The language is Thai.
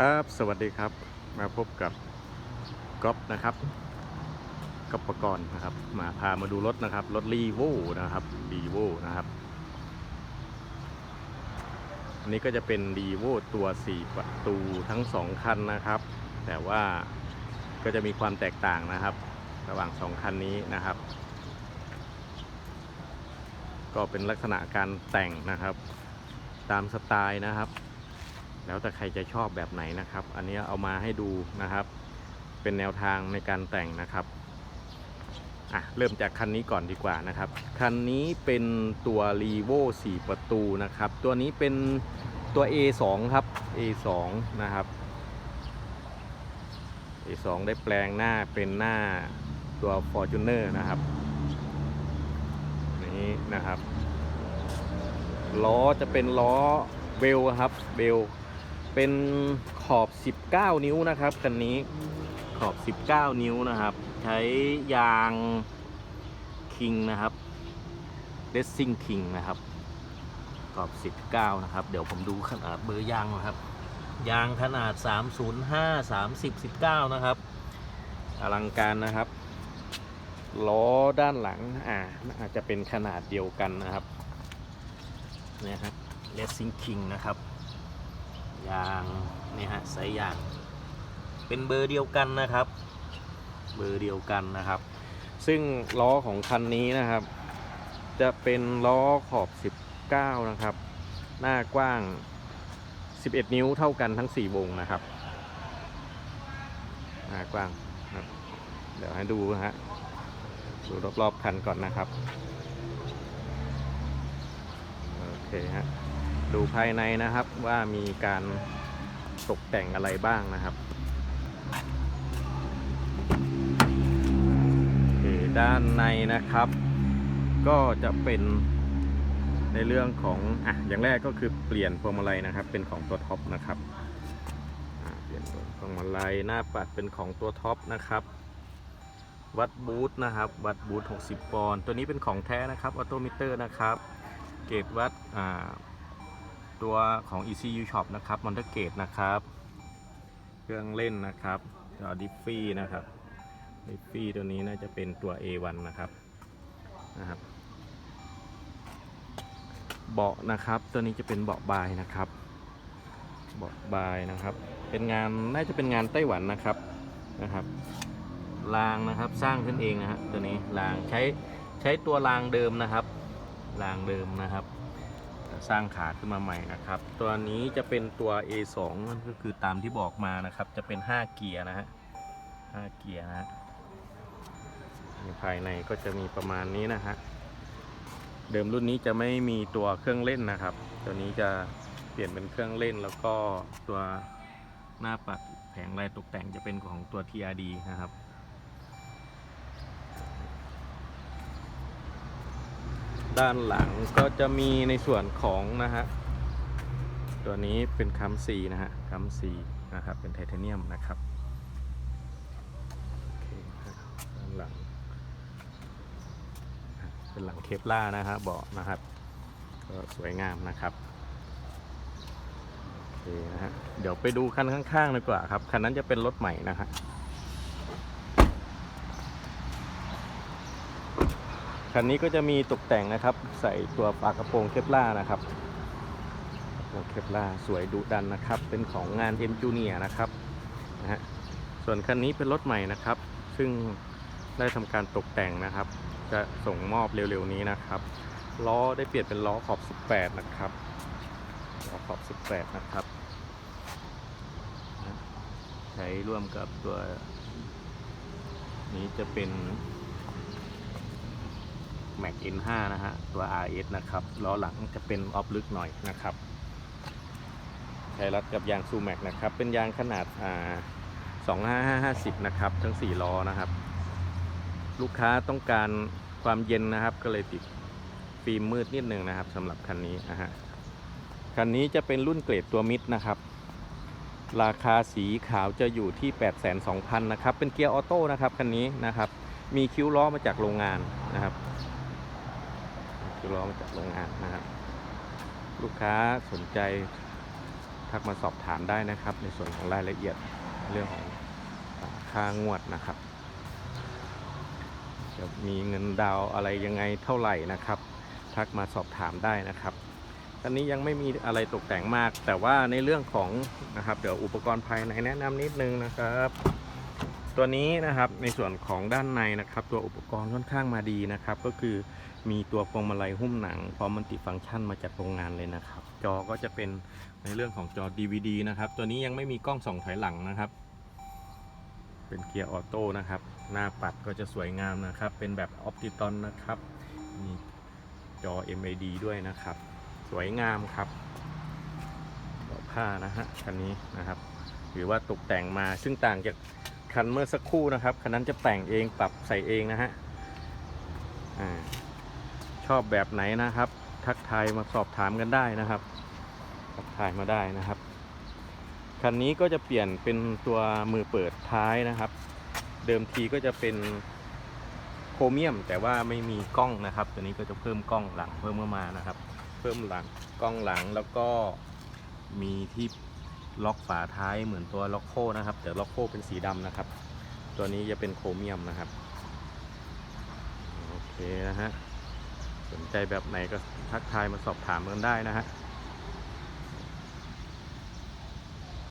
ครับ สวัสดีครับ มาพบกับก๊อฟนะครับก๊อฟประกรณ์นะครับ มาพามาดูรถนะครับ รถรีโวนะครับรีโวนะครับ อันนี้ก็จะเป็นรีโวตัว 4 ประตูทั้ง 2 คันนะครับ แต่ว่าก็จะมีความแตกต่างนะครับ ระหว่าง 2 คันนี้นะครับ ก็เป็นลักษณะการแต่งนะครับ ตามสไตล์นะครับ แล้วแต่ใครจะชอบแบบไหนนะครับ อันนี้เอามาให้ดูนะครับ เป็นแนวทางในการแต่งนะครับอะเริ่มจากคันนี้ก่อนดีกว่านะครับ คันนี้เป็นตัว r e v o 4ประตูนะครับ ตัวนี้เป็นตัว A2 ครับ A2 นะครับ A2 ได้แปลงหน้าเป็นหน้าตัว Fortuner นะครับนี้นะครับ ล้อจะเป็นล้อเบลครับเบล เป็นขอบ 19 นิ้วนะครับคันนี้ขอบ 19 นิ้วนะครับ ใช้ยางคิงนะครับเ a สซิ่งคิงนะครับ ขอบ 19 นะครับ เดี๋ยวผมดูขนาดเบอร์ยางนะครับ ยางขนาด 305 30 19 นะครับ อลังการนะครับ ล้อด้านหลังอ่าอาจจะเป็นขนาดเดียวกันนะครับ เนี่ยครับ Racing King นะครับ ยางนี่ฮะไซส์ยางเป็นเบอร์เดียวกันนะครับ เบอร์เดียวกันนะครับ ซึ่งล้อของคันนี้นะครับ จะเป็นล้อขอบ 19 นะครับ หน้ากว้าง 11 นิ้วเท่ากันทั้ง 4 วงนะครับหน้ากว้างครับเดี๋ยวให้ดูนะฮะดูรอบๆคันก่อนนะครับ โอเคฮะ ดูภายในนะครับว่ามีการตกแต่งอะไรบ้างนะครับด้านในนะครับ ก็จะเป็นในเรื่องของอะอย่างแรกก็คือเปลี่ยนพวงมาลัยนะครับ เป็นของตัวท็อปนะครับเปลี่ยนพวงมาลัยหน้าปัดเป็นของตัวท็อปนะครับ วัดบูทนะครับ วัดบูท60 ปอนด์ตัวนี้เป็นของแท้นะครับออโตมิเตอร์นะครับ เกรดวัดอ่า ตัวของ ECU Shop นะครับมอนเตอร์เกตนะครับ เครื่องเล่นนะครับจอดิฟฟี่นะครับดิฟฟี่ตัวนี้น่าจะเป็นตัว A1 นะครับนะครับ เบาะนะครับ ตัวนี้จะเป็นเบาะบายนะครับ เบาะบายนะครับ เป็นงานน่าจะเป็นงานไต้หวันนะครับนะครับรางนะครับสร้างขึ้นเองนะฮะตัวนี้รางใช้ใช้ตัวรางเดิมนะครับรางเดิมนะครับ สร้างขาขึ้นมาใหม่นะครับ ตัวนี้จะเป็นตัว A2 ก็คือตามที่บอกมานะครับ จะเป็น 5 เกียร์นะฮะ5เกียร์นะฮะภายในก็จะมีประมาณนี้นะฮะ เดิมรุ่นนี้จะไม่มีตัวเครื่องเล่นนะครับ ตัวนี้จะเปลี่ยนเป็นเครื่องเล่นแล้วก็ตัวหน้าปัดแผงลายตกแต่งจะเป็นของตัว TRD นะครับ ด้านหลังก็จะมีในส่วนของนะฮะตัวนี้เป็นคัมซีนะฮะคัมซีนะครับเป็นไทเทเนียมนะครับด้านหลัง เป็นหลังเคปล่านะฮะเบาะนะครับก็สวยงามนะครับโอเคนะฮะเดี๋ยวไปดูคันข้างๆดีกว่าครับคันนั้นจะเป็นรถใหม่นะฮะ คันนี้ก็จะมีตกแต่งนะครับ ใส่ตัวฝากระโปรงเคปล่านะครับโปรงเคปล่าสวยดุดันนะครับ เป็นของงาน M Junior นะครับนะฮะส่วนคันนี้เป็นรถใหม่นะครับ ซึ่งได้ทำการตกแต่งนะครับ จะส่งมอบเร็วๆนี้นะครับล้อได้เปลี่ยนเป็นล้อขอบ 18 นะครับล้อขอบ 18 นะครับ ใช้ร่วมกับตัวนี้จะเป็น Mac N5 นะฮะ ตัว RS นะครับล้อหลังจะเป็นออฟลึกหน่อยนะครับใช้รัดกับยางซูแม็กนะครับ เป็นยางขนาดอ่า25550 นะครับ ทั้ง 4 ล้อนะครับ ลูกค้าต้องการความเย็นนะครับ ก็เลยติดฟิล์มมืดนิดนึงนะครับสำหรับคันนี้นะฮะคันนี้จะเป็นรุ่นเกรดตัวมิดนะครับ ราคาสีขาวจะอยู่ที่ 820,000นะครับ เป็นเกียร์ออโต้นะครับ คันนี้นะครับ มีคิ้วล้อมาจากโรงงานนะครับ คิ้วล้อมาจากโรงงานนะครับ ลูกค้าสนใจทักมาสอบถามได้นะครับ ในส่วนของรายละเอียดเรื่องของค่างวดนะครับ จะมีเงินดาวอะไรยังไงเท่าไหร่นะครับ ทักมาสอบถามได้นะครับตอนนี้ยังไม่มีอะไรตกแต่งมาก แต่ว่าในเรื่องของนะครับ เดี๋ยวอุปกรณ์ภายในแนะนำนิดนึงนะครับ ตัวนี้นะครับในส่วนของด้านในนะครับ ตัวอุปกรณ์ค่อนข้างมาดีนะครับ ก็คือมีตัวพวงมาลัยหุ้มหนังพร้อมมัลติฟังก์ชันมาจากโรงงานเลยนะครับ จอก็จะเป็นในเรื่องของจอ DVD นะครับ ตัวนี้ยังไม่มีกล้องส่องถอยหลังนะครับ เป็นเกียร์ออโต้นะครับ หน้าปัดก็จะสวยงามนะครับ เป็นแบบออปติตอนนะครับมีจอ MAD ด้วยนะครับ สวยงามครับผ้านะฮะคันนี้นะครับ หรือว่าตกแต่งมาซึ่งต่างจาก คันเมื่อสักครู่นะครับคันนั้นจะแต่งเองปรับใส่เองนะฮะอชอบแบบไหนนะครับ ทักทายมาสอบถามกันได้นะครับทักทายมาได้นะครับคันนี้ก็จะเปลี่ยนเป็นตัวมือเปิดท้ายนะครับ เดิมทีก็จะเป็นโครเมียม แต่ว่าไม่มีกล้องนะครับ ตัวนี้ก็จะเพิ่มกล้องหลังเพิ่มเข้ามานะครับ เพิ่มหลังกล้องหลังแล้วก็มีที่ ล็อกฝาท้ายเหมือนตัวล็อกโคนะครับ แต่ล็อกโคเป็นสีดำนะครับ ตัวนี้จะเป็นโครเมียมนะครับ โอเคนะฮะ สนใจแบบไหนก็ทักทายมาสอบถามกันได้นะฮะ